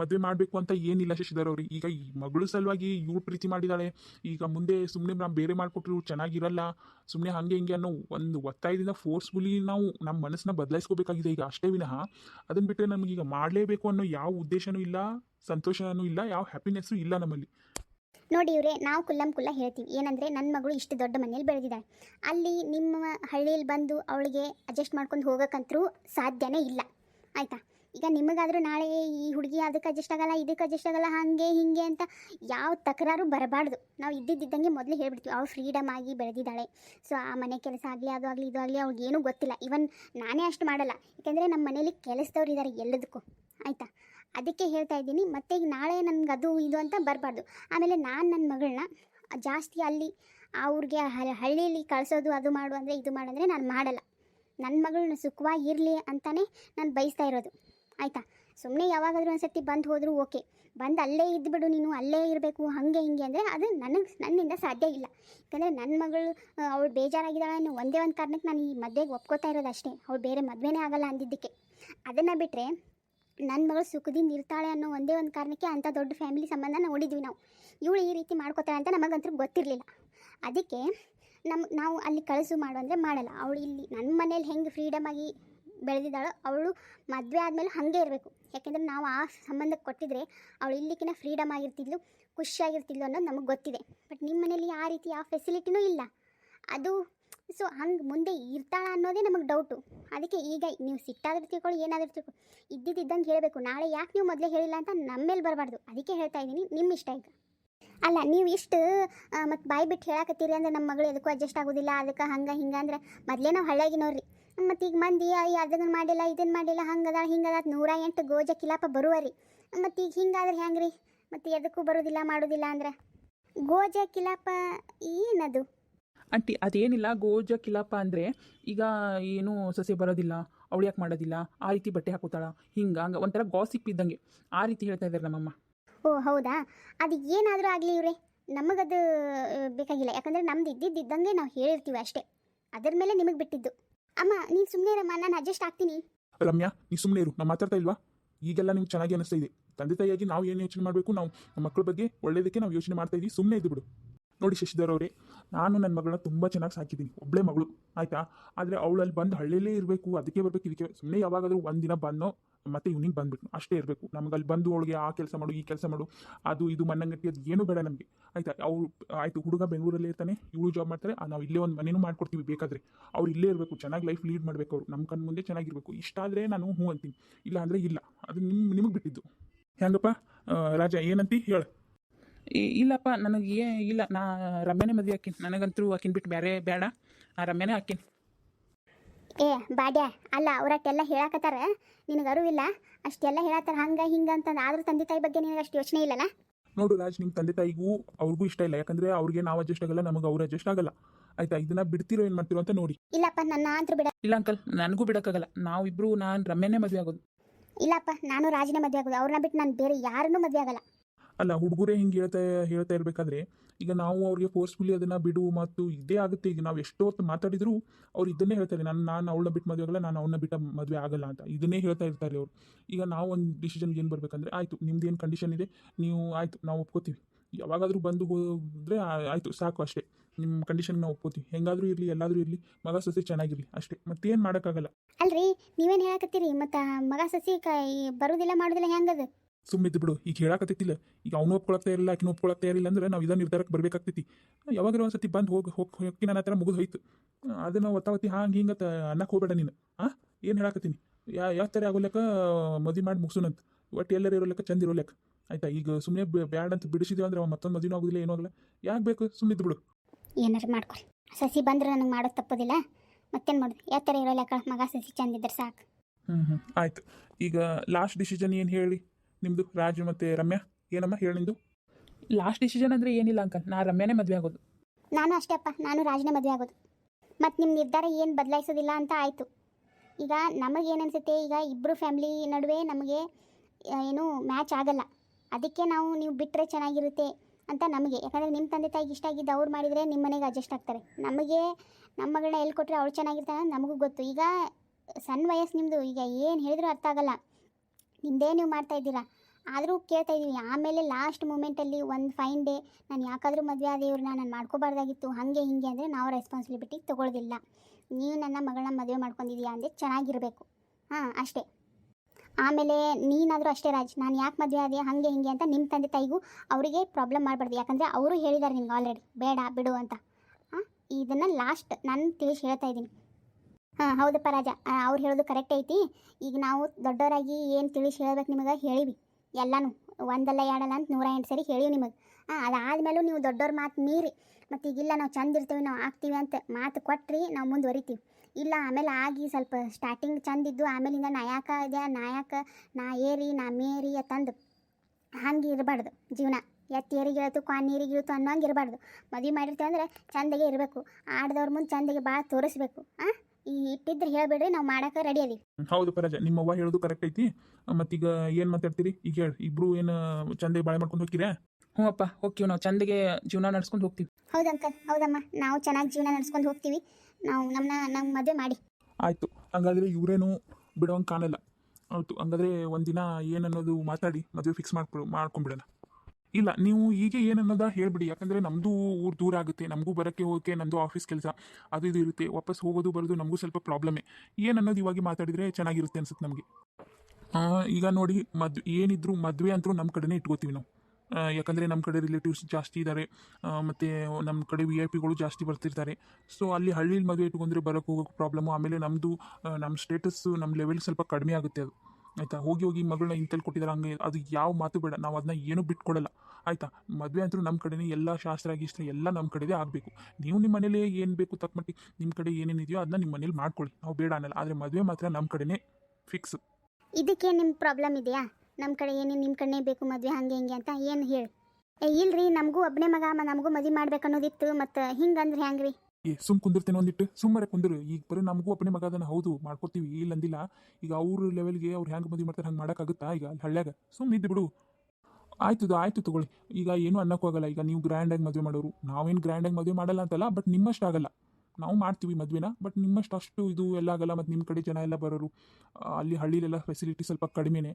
ಮದುವೆ ಮಾಡಬೇಕು ಅಂತ ಏನಿಲ್ಲ ಶಶಿಧರ್ ಅವ್ರಿಗೆ ಈಗ ಈ ಮಗಳು ಸಲುವಾಗಿ ಇವ್ರು ಪ್ರೀತಿ ಮಾಡಿದ್ದಾಳೆ ಈಗ ಮುಂದೆ ಸುಮ್ಮನೆ ನಾವು ಬೇರೆ ಮಾಡಿಕೊಟ್ರು ಚೆನ್ನಾಗಿರಲ್ಲ. ಸುಮ್ಮನೆ ಹಾಗೆ ಹಿಂಗೆ ಅನ್ನೋ ಒಂದು ಒತ್ತಾಯದಿಂದ ಫೋರ್ಸ್ಫುಲಿ ನಾವು ನಮ್ಮ ಮನಸ್ಸನ್ನ ಬದಲಾಯಿಸ್ಕೋಬೇಕಾಗಿದೆ ಈಗ ಅಷ್ಟೇ ವಿನಃ. ಅದನ್ನು ಬಿಟ್ಟರೆ ನಮಗೀಗ ಮಾಡಲೇಬೇಕು ಅನ್ನೋ ಯಾವ ಉದ್ದೇಶನೂ ಇಲ್ಲ, ಸಂತೋಷನೂ ಇಲ್ಲ, ಯಾವ ಹ್ಯಾಪಿನೆಸ್ಸು ಇಲ್ಲ ನಮ್ಮಲ್ಲಿ. ನೋಡಿ ಇವರೇ, ನಾವು ಕುಲ್ಲಂ ಕುಲ್ಲ ಹೇಳ್ತೀವಿ. ಏನಂದರೆ ನನ್ನ ಮಗಳು ಇಷ್ಟು ದೊಡ್ಡ ಮನೇಲಿ ಬೆಳೆದಿದ್ದಾಳೆ. ಅಲ್ಲಿ ನಿಮ್ಮ ಹಳ್ಳಿಯಲ್ಲಿ ಬಂದು ಅವಳಿಗೆ ಅಡ್ಜಸ್ಟ್ ಮಾಡ್ಕೊಂಡು ಹೋಗೋಕ್ಕಂತರೂ ಸಾಧ್ಯನೇ ಇಲ್ಲ. ಆಯಿತಾ? ಈಗ ನಿಮಗಾದರೂ ನಾಳೆ ಈ ಹುಡುಗಿ ಅದಕ್ಕೆ ಅಡ್ಜಸ್ಟ್ ಆಗಲ್ಲ, ಇದಕ್ಕೆ ಅಡ್ಜಸ್ಟ್ ಆಗಲ್ಲ, ಹಾಗೆ ಹೀಗೆ ಅಂತ ಯಾವ ತಕರಾರು ಬರಬಾರ್ದು. ನಾವು ಇದ್ದಿದ್ದಂಗೆ ಮೊದಲು ಹೇಳ್ಬಿಡ್ತೀವಿ, ಅವಳು ಫ್ರೀಡಮ್ ಆಗಿ ಬೆಳೆದಿದ್ದಾಳೆ. ಸೊ ಆ ಮನೆ ಕೆಲಸ ಆಗಲಿ, ಅದು ಆಗಲಿ, ಇದು ಆಗಲಿ ಅವ್ಳಿಗೆ ಏನೂ ಗೊತ್ತಿಲ್ಲ. ಇವನ್ ನಾನೇ ಅಷ್ಟು ಮಾಡಲ್ಲ. ಯಾಕೆಂದರೆ ನಮ್ಮ ಮನೇಲಿ ಕೆಲಸದವ್ರು ಇದ್ದಾರೆ ಎಲ್ಲದಕ್ಕೂ. ಆಯಿತಾ? ಅದಕ್ಕೆ ಹೇಳ್ತಾ ಇದ್ದೀನಿ, ಮತ್ತೆ ಈಗ ನಾಳೆ ನನಗೆ ಅದು ಇದು ಅಂತ ಬರಬಾರ್ದು. ಆಮೇಲೆ ನಾನು ನನ್ನ ಮಗಳನ್ನ ಜಾಸ್ತಿ ಅಲ್ಲಿ ಅವ್ರಿಗೆ ಹಳ್ಳಿಲಿ ಕಳಿಸೋದು, ಅದು ಮಾಡು ಅಂದರೆ ಇದು ಮಾಡಂದರೆ ನಾನು ಮಾಡಲ್ಲ. ನನ್ನ ಮಗಳನ್ನ ಸುಖವಾಗಿ ಇರಲಿ ಅಂತಲೇ ನಾನು ಬಯಸ್ತಾ ಇರೋದು. ಆಯಿತಾ? ಸುಮ್ಮನೆ ಯಾವಾಗಾದರೂ ಒಂದು ಸರ್ತಿ ಬಂದು ಹೋದರೂ ಓಕೆ. ಬಂದು ಅಲ್ಲೇ ಇದ್ದುಬಿಡು ನೀನು, ಅಲ್ಲೇ ಇರಬೇಕು, ಹಾಗೆ ಹಿಂಗೆ ಅಂದರೆ ಅದು ನನಗೆ, ನನ್ನಿಂದ ಸಾಧ್ಯ ಇಲ್ಲ. ಯಾಕಂದರೆ ನನ್ನ ಮಗಳು ಅವಳು ಬೇಜಾರಾಗಿದ್ದಾಳೆ ಅನ್ನೋ ಒಂದೇ ಒಂದು ಕಾರಣಕ್ಕೆ ನಾನು ಈ ಮದುವೆಗೆ ಒಪ್ಕೋತಾ ಇರೋದು ಅಷ್ಟೇ. ಅವಳು ಬೇರೆ ಮದುವೆನೇ ಆಗಲ್ಲ ಅಂದಿದ್ದಕ್ಕೆ. ಅದನ್ನು ಬಿಟ್ಟರೆ ನನ್ನ ಮಗಳು ಸುಖದಿಂದ ಇರ್ತಾಳೆ ಅನ್ನೋ ಒಂದೇ ಒಂದು ಕಾರಣಕ್ಕೆ ಅಂಥ ದೊಡ್ಡ ಫ್ಯಾಮಿಲಿ ಸಂಬಂಧ ನೋಡಿದ್ವಿ ನಾವು. ಇವಳು ಈ ರೀತಿ ಮಾಡ್ಕೋತಾಳೆ ಅಂತ ನಮಗಂತೂ ಗೊತ್ತಿರಲಿಲ್ಲ. ಅದಕ್ಕೆ ನಮ್ಮ ನಾವು ಅಲ್ಲಿ ಕಳಿಸು ಮಾಡು ಅಂದರೆ ಮಾಡಲ್ಲ. ಅವಳು ಇಲ್ಲಿ ನನ್ನ ಮನೇಲಿ ಹೆಂಗೆ ಫ್ರೀಡಮಾಗಿ ಬೆಳೆದಿದ್ದಾಳೋ ಅವಳು ಮದುವೆ ಆದಮೇಲೆ ಹಾಗೆ ಇರಬೇಕು. ಯಾಕೆಂದರೆ ನಾವು ಆ ಸಂಬಂಧಕ್ಕೆ ಕೊಟ್ಟಿದ್ರೆ ಅವಳು ಇಲ್ಲಿಕಿನ ಫ್ರೀಡಮ್ ಆಗಿರ್ತಿದ್ಲು, ಖುಷಿಯಾಗಿರ್ತಿದ್ಲು ಅನ್ನೋದು ನಮಗೆ ಗೊತ್ತಿದೆ. ಬಟ್ ನಿಮ್ಮ ಮನೇಲಿ ಆ ರೀತಿ ಆ ಫೆಸಿಲಿಟಿನೂ ಇಲ್ಲ. ಅದು ಸೊ ಹಂಗೆ ಮುಂದೆ ಇರ್ತಾಳ ಅನ್ನೋದೇ ನಮಗೆ ಡೌಟು ಅದಕ್ಕೆ ಈಗ ನೀವು ಸಿಟ್ಟಾದ್ರೂ ತಿಳ್ಕೊಳ್ಳಿ ಏನಾದರೂ ತಿಳ್ಕೊಳ್ಳಿ ಇದ್ದಿದ್ದಂಗೆ ಹೇಳಬೇಕು. ನಾಳೆ ಯಾಕೆ ನೀವು ಮೊದಲೇ ಹೇಳಿಲ್ಲ ಅಂತ ನಮ್ಮ ಮೇಲೆ ಬರಬಾರ್ದು. ಅದಕ್ಕೆ ಹೇಳ್ತಾ ಇದ್ದೀನಿ ನಿಮ್ಮ ಇಷ್ಟ ಈಗ. ಅಲ್ಲ, ನೀವು ಇಷ್ಟು ಮತ್ತು ಬಾಯಿ ಬಿಟ್ಟು ಹೇಳಕತ್ತೀರಿ ಅಂದ್ರೆ ನಮ್ಮ ಮಗಳು ಎದಕ್ಕೂ ಅಡ್ಜಸ್ಟ್ ಆಗೋದಿಲ್ಲ. ಅದಕ್ಕೆ ಹಂಗೆ, ಹಿಂಗೆ ಅಂದ್ರೆ ಮೊದಲೇ ನಾವು ಹಳ್ಳಾಗಿನೋರಿ ಮತ್ತು ಈಗ ಮಂದಿ ಅದನ್ನು ಮಾಡಿಲ್ಲ ಇದನ್ನು ಮಾಡಿಲ್ಲ ಹಂಗದ ಹಿಂಗದ ನೂರ ಎಂಟು ಗೋಜ ಕಿಲಾಪ ಬರುವರಿ. ಮತ್ತು ಈಗ ಹಿಂಗಾದ್ರೆ ಹೆಂಗೆ ರೀ ಮತ್ತು ಎದಕ್ಕೂ ಬರೋದಿಲ್ಲ, ಮಾಡೋದಿಲ್ಲ ಅಂದ್ರೆ? ಗೋಜ, ಕಿಲಾಪ ಏನದು? ಆಂಟಿ ಅದೇನಿಲ್ಲ ಗೋಜ ಕಿಲಾಪ ಅಂದರೆ ಈಗ ಏನು ಸಸಿ ಬರೋದಿಲ್ಲ ಅವಳು ಯಾಕೆ ಮಾಡೋದಿಲ್ಲ? ಆ ರೀತಿ ಬಟ್ಟೆ ಹಾಕೋತಾಳ. ಹಿಂಗೆ ಹಂಗೆ ಒಂಥರ ಗಾಸಿಪ್ ಇದ್ದಂಗೆ. ಆ ರೀತಿ ಹೇಳ್ತಾ ಇದ್ದಾರೆ ನಮ್ಮಮ್ಮ. ಓ ಹೌದಾ? ಅದು ಏನಾದರೂ ಆಗಲಿ ಇವ್ರೆ. ನಮಗದು ಬೇಕಾಗಿಲ್ಲ. ಯಾಕಂದರೆ ನಮ್ದು ಇದ್ದಿದ್ದಂಗೆ ನಾವು ಹೇಳಿರ್ತೀವಿ ಅಷ್ಟೇ. ಅದರ ಮೇಲೆ ನಿಮಗೆ ಬಿಟ್ಟಿದ್ದು. ಅಮ್ಮ ನೀನು ಸುಮ್ಮನೆ ಇರಮ್ಮ ನಾನು ಅಡ್ಜಸ್ಟ್ ಆಗ್ತೀನಿ. ರಮ್ಯಾ ನೀ ಸುಮ್ಮನೆ ಇರು. ನಾವು ಮಾತಾಡ್ತಾ ಇಲ್ವಾ? ಈಗೆಲ್ಲ ನಿಮ್ಗೆ ಚೆನ್ನಾಗಿ ಅನಿಸ್ತಾ ಇದೆ. ತಂದೆ ತಾಯಿಯಾಗಿ ನಾವು ಏನು ಯೋಚನೆ ಮಾಡಬೇಕು? ನಾವು ನಮ್ಮ ಮಕ್ಕಳ ಬಗ್ಗೆ ಒಳ್ಳೇದಕ್ಕೆ ನಾವು ಯೋಚನೆ ಮಾಡ್ತಾ ಇದ್ದೀವಿ ಸುಮ್ಮನೆ ಇದ್ದು ಬಿಡು ನೋಡಿ ಶಶಿಧರ್ ಅವರೇ, ನಾನು ನನ್ನ ಮಗಳನ್ನ ತುಂಬ ಚೆನ್ನಾಗಿ ಸಾಕಿದ್ದೀನಿ ಒಬ್ಬಳೇ ಮಗಳು, ಆಯಿತಾ? ಆದರೆ ಅಲ್ಲಿ ಬಂದು ಹಳ್ಳಿಯಲ್ಲೇ ಇರಬೇಕು ಅದಕ್ಕೆ ಬರಬೇಕು, ಇದಕ್ಕೆ ಸುಮ್ಮನೆ ಯಾವಾಗಾದರೂ ಒಂದಿನ ಬಂದೋ ಮತ್ತೆ ಇವ್ನಿಗೆ ಬಂದ್ಬಿಟ್ಟು ಅಷ್ಟೇ ಇರಬೇಕು. ನಮ್ಗೆ ಅಲ್ಲಿ ಬಂದು ಅವಳಿಗೆ ಆ ಕೆಲಸ ಮಾಡು, ಈ ಕೆಲಸ ಮಾಡು, ಅದು ಇದು ಮಣ್ಣಂಗಟ್ಟಿ, ಅದು ಏನೂ ಬೇಡ ನಮಗೆ, ಆಯಿತಾ? ಅವ್ರು ಆಯಿತು, ಹುಡುಗ ಬೆಂಗಳೂರಲ್ಲೇ ಇರ್ತಾನೆ, ಇವಳು ಜಾಬ್ ಮಾಡ್ತಾರೆ ನಾವು ಇಲ್ಲೇ ಒಂದು ಮನೇನೂ ಮಾಡ್ಕೊಡ್ತೀವಿ ಬೇಕಾದರೆ. ಅವ್ರು ಇಲ್ಲೇ ಇರಬೇಕು, ಚೆನ್ನಾಗಿ ಲೈಫ್ ಲೀಡ್ ಮಾಡಬೇಕು ಅವರು ನಮ್ಮ ಕಣ್ಣು ಮುಂದೆ ಚೆನ್ನಾಗಿರಬೇಕು ಇಷ್ಟ ಆದರೆ ನಾನು ಹ್ಞೂ ಅಂತೀನಿ ಇಲ್ಲ ಅಂದರೆ ಇಲ್ಲ, ಅದು ನಿಮ್ಮ ನಿಮಗೆ ಬಿಟ್ಟಿದ್ದು. ಹೆಂಗಪ್ಪ? ರಾಜ, ಏನಂತಿ? ಹೇಳು. ಇಲ್ಲಪ್ಪ ನನಗೆ ಏ ಇಲ್ಲ ನಾ ರಮ್ಯನೇ ಮದುವೆ ಹಾಕಿನಿ ನನಗಂತೂ ಆಕಿನ ಬಿಟ್ಟು ಬೇರೆ ಬೇಡ ಆ ರಮ್ಯನೇ ಹಾಕಿನಿ ಏ ಬಾಡ್ಯ ಅಲ್ಲ ಅವ್ರಟ್ಟೆಲ್ಲ ಹೇಳಕತ್ತಾರ? ನಿನಗೆ ಅರಿವಿಲ್ಲ? ಅಷ್ಟೆಲ್ಲ ಹೇಳತ್ತಾರ ಹಂಗ ಹಿಂಗ ಅಂತ ಆದ್ರೂ ತಂದೆ ತಾಯಿ ಬಗ್ಗೆ ನಿನಗೆ ಅಷ್ಟು ಯೋಚನೆ ಇಲ್ಲಲ್ಲ ನೋಡು ರಾಜ್ ನಿಮ್ ತಂದೆ ತಾಯಿಗೂ ಅವ್ರಿಗೂ ಇಷ್ಟ ಇಲ್ಲ. ಯಾಕಂದ್ರೆ ಅವ್ರಿಗೆ ನಾವು ಅಡ್ಜಸ್ಟ್ ಆಗಲ್ಲ ನಮಗೆ ಅವ್ರು ಅಡ್ಜಸ್ಟ್ ಆಗಲ್ಲ. ಆಯ್ತಾ? ಇದನ್ನ ಬಿಡ್ತಿರೋ ಏನು ಮಾಡ್ತಿರೋ ಅಂತ ನೋಡಿ. ಇಲ್ಲಪ್ಪ ನನ್ನ ಅಂತೂ ಬಿಡ ಇಲ್ಲ ಅಂಕಲ್ ನನಗೂ ಬಿಡೋಕ್ಕಾಗಲ್ಲ. ನಾವಿಬ್ಬರು ನಾನು ರಮ್ಯನೇ ಮದುವೆ ಆಗೋದು. ಇಲ್ಲಪ್ಪ ನಾನು ರಾಜನೇ ಮದುವೆ ಆಗೋದು. ಅವ್ರನ್ನ ಬಿಟ್ಟು ನಾನು ಬೇರೆ ಯಾರನ್ನೂ ಮದುವೆ ಆಗಲ್ಲ. ಅಲ್ಲ, ಹುಡುಗರೇ ಹಿಂಗೆ ಹೇಳ್ತಾ ಹೇಳ್ತಾ ಇರಬೇಕಾದ್ರೆ, ಈಗ ನಾವು ಅವ್ರಿಗೆ ಫೋರ್ಸ್ಫುಲಿ ಅದನ್ನು ಬಿಡು ಮತ್ತು ಇದೇ ಆಗುತ್ತೆ. ಈಗ ನಾವು ಎಷ್ಟೋ ಹೊತ್ತು ಮಾತಾಡಿದ್ರು ಅವ್ರು ಇದನ್ನೇ ಹೇಳ್ತಾರೆ, ನಾನು ನಾನು ಅವಳನ್ನ ಬಿಟ್ಟು ಮದುವೆ ಆಗಲ್ಲ, ನಾನು ಅವನ್ನ ಬಿಟ್ಟ ಮದುವೆ ಆಗಲ್ಲ ಅಂತ. ಇದನ್ನೇ ಹೇಳ್ತಾ ಇರ್ತಾರೆ ಅವರು. ಈಗ ನಾವು ಒಂದು ಡಿಸಿಷನ್ಗೆ ಏನು ಬರಬೇಕಂದ್ರೆ, ಆಯಿತು, ನಿಮ್ದು ಏನು ಕಂಡೀಷನ್ ಇದೆ? ನೀವು, ಆಯಿತು, ನಾವು ಒಪ್ಕೋತೀವಿ. ಯಾವಾಗಾದರೂ ಬಂದು ಹೋದರೆ ಆಯಿತು, ಸಾಕು ಅಷ್ಟೇ. ನಿಮ್ಮ ಕಂಡೀಷನ್ ನಾವು ಒಪ್ಕೋತೀವಿ. ಹೆಂಗಾದರೂ ಇರಲಿ, ಎಲ್ಲಾದರೂ ಇರಲಿ, ಮಗ ಸೊಸೆ ಚೆನ್ನಾಗಿರಲಿ ಅಷ್ಟೇ. ಮತ್ತೇನು ಮಾಡೋಕ್ಕಾಗಲ್ಲ? ಅಲ್ರಿ, ನೀವೇನು ಹೇಳಕತ್ತೀರಿ? ಮತ್ತು ಮಗ ಸಸಿ ಬರೋದಿಲ್ಲ, ಮಾಡುದಿಲ್ಲ, ಹೆಂಗದು? ಸುಮ್ಮಿದ್ದು ಬಿಡು. ಈಗ ಹೇಳಕತ್ತಿಲ್ಲ ಈಗ ಅವನು ಒಪ್ಕೊಳಕ್ತಾ ಇರಲಿಲ್ಲ ಆಕಿನ ಒಪ್ಕೊಳಕ್ತಾ ಇರಲಿಲ್ಲ ಅಂದ್ರೆ ನಾವು ಇದನ್ನ ನಿರ್ಧಾರಕ್ಕೆ ಬರಬೇಕಾಗ್ತೈತಿ. ಯಾವಾಗಾರ ಒಂದು ಸತಿ ಬಂದು ಹೋಗಿ ಹೋಗಿ ಹೋಗಿ ನನ್ನ ಹತ್ರ ಮುಗಿದು ಹೋಯ್ತು. ಅದನ್ನು ಒತ್ತಾವತ್ತಿ ಹಾಂಗೆ ಹಿಂಗೆ ಅನ್ನಕ್ಕೆ ಹೋಗ್ಬೇಡ ನೀನು. ಹಾಂ ಏನು ಹೇಳಕತ್ತೀನಿ? ಯಾ ಯಾವ ಥರ ಆಗೋಲ್ಲಕ್ಕ ಮದುವೆ ಮಾಡಿ ಮುಗಿಸೋಣಂತ. ಒಟ್ಟು ಎಲ್ಲರೂ ಇರೋಲಕ್ಕ ಚಂದ ಇರೋಲೆಕ್ಕ ಆಯ್ತಾ? ಈಗ ಸುಮ್ಮನೆ ಬ್ಯಾಡ್ ಅಂತ ಬಿಡಿಸಿದ್ವಿ ಅಂದ್ರೆ ಮತ್ತೊಂದು ಮದುವೆ ಆಗೋದಿಲ್ಲ ಏನೂ ಆಗಲ್ಲ. ಯಾಕೆ ಬೇಕು? ಸುಮ್ಮನೆ ಬಿಡು. ಏನಾರು ಮಾಡ್ಕೊಳಿ. ಸಸಿ ಬಂದ್ರೆ ನನಗೆ ಮಾಡೋದು ತಪ್ಪೋದಿಲ್ಲ. ಮತ್ತೇನು ಮಾಡೋದು? ಯಾವ ಥರ ಇರೋಲ್ಲ ಲೆಕ್ಕ? ಮಗ ಸಸಿ ಚಂದಿದ್ರೆ ಸಾಕು. ಹ್ಞೂ ಹ್ಞೂ ಆಯ್ತು. ಈಗ ಲಾಸ್ಟ್ ಡಿಸಿಷನ್ ಏನು ಹೇಳಿ? ನಿಮ್ಮದು ರಾಜು ಮತ್ತು ರಮ್ಯಾ? ಏನಮ್ಮ ಹೇಳಿ ನಿಂದು? ಲಾಸ್ಟ್ ಡಿಸಿಷನ್ ಅಂದರೆ ಏನಿಲ್ಲ ಅಂಕಲ್ ನಾ ರಮ್ಯಾನೇ ಮದುವೆ ಆಗೋದು. ನಾನು ಅಷ್ಟೇ ಅಪ್ಪ. ನಾನು ರಾಜನೇ ಮದುವೆ ಆಗೋದು. ಮತ್ತು ನಿಮ್ಮ ನಿರ್ಧಾರ ಏನು ಬದಲಾಯಿಸೋದಿಲ್ಲ ಅಂತ ಆಯಿತು. ಈಗ ನಮಗೇನು ಅನ್ಸುತ್ತೆ? ಈಗ ಇಬ್ಬರು ಫ್ಯಾಮಿಲಿ ನಡುವೆ ನಮಗೆ ಏನು ಮ್ಯಾಚ್ ಆಗಲ್ಲ. ಅದಕ್ಕೆ ನಾವು ನೀವು ಬಿಟ್ಟರೆ ಚೆನ್ನಾಗಿರುತ್ತೆ ಅಂತ ನಮಗೆ. ಯಾಕಂದರೆ ನಿಮ್ಮ ತಂದೆ ತಾಯಿಗೆ ಇಷ್ಟ ಆಗಿದ್ದು ಅವ್ರು ಮಾಡಿದರೆ ನಿಮ್ಮ ಮನೆಗೆ ಅಡ್ಜಸ್ಟ್ ಆಗ್ತಾರೆ. ನಮಗೆ ನಮ್ಮ ಮಗಳನ್ನ ಎಲ್ಲಿ ಕೊಟ್ಟರೆ ಅವ್ಳು ಚೆನ್ನಾಗಿರ್ತಾನೆ ನಮಗೂ ಗೊತ್ತು. ಈಗ ಸಣ್ಣ ವಯಸ್ಸು ನಿಮ್ಮದು ಈಗ ಏನು ಹೇಳಿದರೂ ಅರ್ಥ ಆಗಲ್ಲ. ನಿಮ್ಮದೇ ನೀವು ಮಾಡ್ತಾ ಇದ್ದೀರಾ? ಆದರೂ ಕೇಳ್ತಾ ಇದ್ದೀವಿ ಆಮೇಲೆ ಲಾಸ್ಟ್ ಮೂಮೆಂಟಲ್ಲಿ ಒಂದು ಫೈನ್ ಡೇ ನಾನು ಯಾಕಾದರೂ ಮದುವೆ ಆದ ಇವ್ರನ್ನ ನಾನು ಮಾಡ್ಕೋಬಾರ್ದಾಗಿತ್ತು. ಹಾಗೆ ಹಿಂಗೆ ಅಂದರೆ ನಾವು ರೆಸ್ಪಾನ್ಸಿಬಿಲಿಟಿ ತೊಗೊಳ್ಳೋದಿಲ್ಲ ನೀವು ನನ್ನ ಮಗಳನ್ನ ಮದುವೆ ಮಾಡ್ಕೊಂಡಿದ್ದೀಯಾ ಅಂದರೆ ಚೆನ್ನಾಗಿರಬೇಕು. ಹಾಂ, ಅಷ್ಟೇ. ಆಮೇಲೆ ನೀನಾದರೂ ಅಷ್ಟೇ ರಾಜ್. ನಾನು ಯಾಕೆ ಮದುವೆ ಆದೆ, ಹಾಗೆ ಹೀಗೆ ಅಂತ ನಿಮ್ಮ ತಂದೆ ತಾಯಿಗೂ ಅವರಿಗೆ ಪ್ರಾಬ್ಲಮ್ ಮಾಡಬಾರ್ದು. ಯಾಕಂದರೆ ಅವರು ಹೇಳಿದ್ದಾರೆ ನಿಮ್ಗೆ ಆಲ್ರೆಡಿ ಬೇಡ, ಬಿಡು ಅಂತ. ಹಾಂ, ಇದನ್ನು ಲಾಸ್ಟ್ ನಾನು ತಿಳಿಸಿ ಹೇಳ್ತಾ ಇದ್ದೀನಿ. ಹಾಂ, ಹೌದಪ್ಪ ರಾಜ. ಅವ್ರು ಹೇಳೋದು ಕರೆಕ್ಟ್ ಐತಿ. ಈಗ ನಾವು ದೊಡ್ಡವರಾಗಿ ಏನು ತಿಳಿಸಿ ಹೇಳ್ಬೇಕು ನಿಮಗೆ ಹೇಳಿವಿ. ಎಲ್ಲನೂ. ಒಂದಲ್ಲ ಎರಡಲ್ಲ ಅಂತ ನೂರ ಎಂಟು ಸರಿ ಹೇಳಿವಿ ನಿಮಗೆ. ಹಾಂ ಅದಾದಮೇಲೂ ನೀವು ದೊಡ್ಡವ್ರ ಮಾತು ಮೀರಿ, ಮತ್ತು ಈಗಿಲ್ಲ ನಾವು ಚಂದ ಇರ್ತೀವಿ, ನಾವು ಆಗ್ತೀವಿ ಅಂತ ಮಾತು ಕೊಟ್ರಿ, ನಾವು ಮುಂದುವರಿತೀವಿ. ಇಲ್ಲ, ಆಮೇಲೆ ಆಗಿ ಸ್ವಲ್ಪ ಸ್ಟಾರ್ಟಿಂಗ್ ಚಂದಿದ್ದು ಆಮೇಲಿಂದ ನಾಯಕ ಇದೆ ನಾಯಕ, ನಾ ಏರಿ, ನಾ ಮೇರಿ ತಂದು ಹಂಗೆ ಇರಬಾರ್ದು ಜೀವನ. ಎತ್ತು ಕ್ವಾ ನೀರಿಗಿಳತು ಅನ್ನೋ ಹಂಗೆ ಇರಬಾರ್ದು. ಮದುವೆ ಮಾಡಿರ್ತೀವಿ ಅಂದರೆ ಚಂದಗೆ ಇರಬೇಕು. ಆಡ್ದವ್ರ ಮುಂದೆ ಚಂದಗೆ ಭಾಳ ತೋರಿಸ್ಬೇಕು. ಹಾಂ ಇಟ್ಟಿದ್ರೆ ಹೇಳ್ಬೇಡ್ರಿ ನಾವು ಮಾಡಕ ರೆಡಿ ಅದೀವಿ. ಹೌದು ಪರಾಜ ನಿಮ್ಮ ಅವ್ವ ಹೇಳೋದು ಕರೆಕ್ಟ್ ಐತಿ. ಮತ್ತೀಗ ಏನು ಮಾತಾಡ್ತೀರಿ? ಈಗ ಹೇಳಿ ಇಬ್ರು ಏನು ಚಂದ ಬಾಳೆ ಮಾಡ್ಕೊಂಡು ಹೋಗ್ತೀರಾ? ಹ್ಞೂ ಅಪ್ಪ ಹೋಗ್ತೀವಿ ನಾವು ಚಂದಗೆ ಜೀವನ ನಡ್ಸ್ಕೊಂಡು ಹೋಗ್ತೀವಿ. ಹೌದು ಅಂಕಲ್ ಹೌದಮ್ಮ ನಾವು ಚೆನ್ನಾಗಿ ಜೀವನ ನಡೆಸ್ಕೊಂಡು ಹೋಗ್ತೀವಿ. ನಾವು ನಮ್ಮನ್ನ ನಮ್ಮ ಮದುವೆ ಮಾಡಿ. ಆಯಿತು ಹಂಗಾದ್ರೆ ಇವರೇನು ಬಿಡೋಂಗೆ ಕಾಣಲ್ಲ. ಆಯಿತು ಹಂಗಾದ್ರೆ ಒಂದಿನ ಏನನ್ನೋದು ಮಾತಾಡಿ ಮದುವೆ ಫಿಕ್ಸ್ ಮಾಡ್ಕೊ ಮಾಡ್ಕೊಂಬಿಡೋಣ ಇಲ್ಲ, ನೀವು ಈಗ ಏನನ್ನೋದ ಹೇಳ್ಬಿಡಿ. ಯಾಕಂದರೆ ನಮ್ಮದು ಊರು ದೂರ ಆಗುತ್ತೆ, ನಮಗೂ ಬರೋಕ್ಕೆ ಹೋಗೋಕ್ಕೆ ನಮ್ಮದು ಆಫೀಸ್ ಕೆಲಸ, ಅದು ಇದು ಇರುತ್ತೆ. ವಾಪಸ್ ಹೋಗೋದು ಬರೋದು ನಮಗೂ ಸ್ವಲ್ಪ ಪ್ರಾಬ್ಲಮ್ಮೇ ಏನನ್ನೋದು ಇವಾಗ ಮಾತಾಡಿದರೆ ಚೆನ್ನಾಗಿರುತ್ತೆ ಅನ್ಸುತ್ತೆ ನಮಗೆ. ಈಗ ನೋಡಿ, ಮದ್, ಏನಿದ್ರು ಮದುವೆ ಅಂತೂ ನಮ್ಮ ಕಡೆನೇ ಇಟ್ಕೋತೀವಿ ನಾವು. ಯಾಕಂದರೆ ನಮ್ಮ ಕಡೆ ರಿಲೇಟಿವ್ಸ್ ಜಾಸ್ತಿ ಇದ್ದಾರೆ ಮತ್ತು ನಮ್ಮ ಕಡೆ ವಿ ಐ ಪಿಗಳು ಜಾಸ್ತಿ ಬರ್ತಿರ್ತಾರೆ. ಸೊ ಅಲ್ಲಿ ಹಳ್ಳಿಲಿ ಮದುವೆ ಇಟ್ಕೊಂಡ್ರೆ ಬರೋಕ್ಕೆ ಹೋಗೋಕೆ ಪ್ರಾಬ್ಲಮ್ಮು ಆಮೇಲೆ ನಮ್ಮದು ನಮ್ಮ ಸ್ಟೇಟಸ್ಸು ನಮ್ಮ ಲೆವೆಲ್ ಸ್ವಲ್ಪ ಕಡಿಮೆ ಆಗುತ್ತೆ ಅದು. ಆಯಿತಾ? ಹೋಗಿ ಹೋಗಿ ಮಗಳನ್ನ ಇಂತಲ್ಲಿ ಕೊಟ್ಟಿದ್ದಾರೆ ಹಂಗೆ ಅದು ಯಾವ ಮಾತು ಬೇಡ, ನಾವು ಅದನ್ನ ಏನೂ ಬಿಟ್ಕೊಡಲ್ಲ. ಆಯಿತಾ? ಮದುವೆ ಅಂತೂ ನಮ್ಮ ಕಡೆನೇ ಎಲ್ಲ ಶಾಸ್ತ್ರ ಗೀಸ್ತ್ರ ಎಲ್ಲ ನಮ್ಮ ಕಡೆದೇ ಆಗಬೇಕು. ನೀವು ನಿಮ್ಮ ಮನೇಲಿ ಏನು ಬೇಕು ತಕ್ಕಮಟ್ಟಿ ನಿಮ್ಮ ಕಡೆ ಏನೇನಿದೆಯೋ ಅದನ್ನ ನಿಮ್ಮ ಮನೇಲಿ ಮಾಡ್ಕೊಳ್ಳಿ. ನಾವು ಬೇಡ ಅನ್ನಲ್ಲ, ಆದರೆ ಮದುವೆ ಮಾತ್ರ ನಮ್ಮ ಕಡೆನೇ ಫಿಕ್ಸ್ ಇದಕ್ಕೆ ನಿಮ್ಮ ಪ್ರಾಬ್ಲಮ್ ಇದೆಯಾ? ನಮ್ಮ ಕಡೆ ಏನೇನು ನಿಮ್ಮ ಕಡೆನೇ ಬೇಕು ಮದುವೆ, ಹಂಗೆ ಹಿಂಗೆ ಅಂತ ಏನು ಹೇಳಿ? ಏ, ಇಲ್ರಿ, ನಮಗೂ ಒಬ್ಬನೇ ಮಗ ನಮಗೂ ಮದುವೆ ಮಾಡ್ಬೇಕು ಅನ್ನೋದಿತ್ತು ಮತ್ತು ಹಿಂಗಂದ್ರೆ ಹೆಂಗೆ ರೀ ಏ, ಸುಮ್ ಕುಂದಿರ್ತೇನೆ ಒಂದಿಟ್ಟು. ಸುಮ್ಮನೆ ಕುಂದಿರು. ಈಗ ಬರೀ ನಮಗೂ ಒಬ್ಬನೇ ಮಗ ಅದನ್ನ ಹೌದು, ಮಾಡ್ಕೋತೀವಿ. ಇಲ್ಲ ಅಂದಿಲ್ಲ. ಈಗ ಅವ್ರ ಲೆವೆಲ್ಗೆ ಅವ್ರು ಹೆಂಗೆ ಮದುವೆ ಮಾಡ್ತಾರೆ, ಹಂಗೆ ಮಾಡೋಕ್ಕಾಗುತ್ತಾ? ಈಗ ಅಲ್ಲಿ ಹಳ್ಳ್ಯಾಗ. ಸುಮ್ಮನೆ ಇದ್ದು ಬಿಡು. ಆಯ್ತದ ಆಯ್ತು ತಗೊಳ್ಳಿ. ಈಗ ಏನು ಅನ್ನೋಕ್ಕಾಗಲ್ಲ ಈಗ ನೀವು ಗ್ರ್ಯಾಂಡಾಗಿ ಮದುವೆ ಮಾಡೋರು. ನಾವೇನು ಗ್ರ್ಯಾಂಡಾಗಿ ಮದುವೆ ಮಾಡಲ್ಲ ಅಂತಲ್ಲ ಬಟ್ ನಿಮ್ಮಷ್ಟು ಆಗಲ್ಲ. ನಾವು ಮಾಡ್ತೀವಿ ಮದುವೆನ ಬಟ್ ನಿಮ್ಮಷ್ಟು ಅಷ್ಟು ಇದು ಎಲ್ಲ ಆಗಲ್ಲ. ಮತ್ತು ನಿಮ್ಮ ಕಡೆ ಜನ ಎಲ್ಲ ಬರೋರು. ಅಲ್ಲಿ ಹಳ್ಳಿಲೆಲ್ಲ ಫೆಸಿಲಿಟಿ ಸ್ವಲ್ಪ ಕಡಿಮೆನೇ.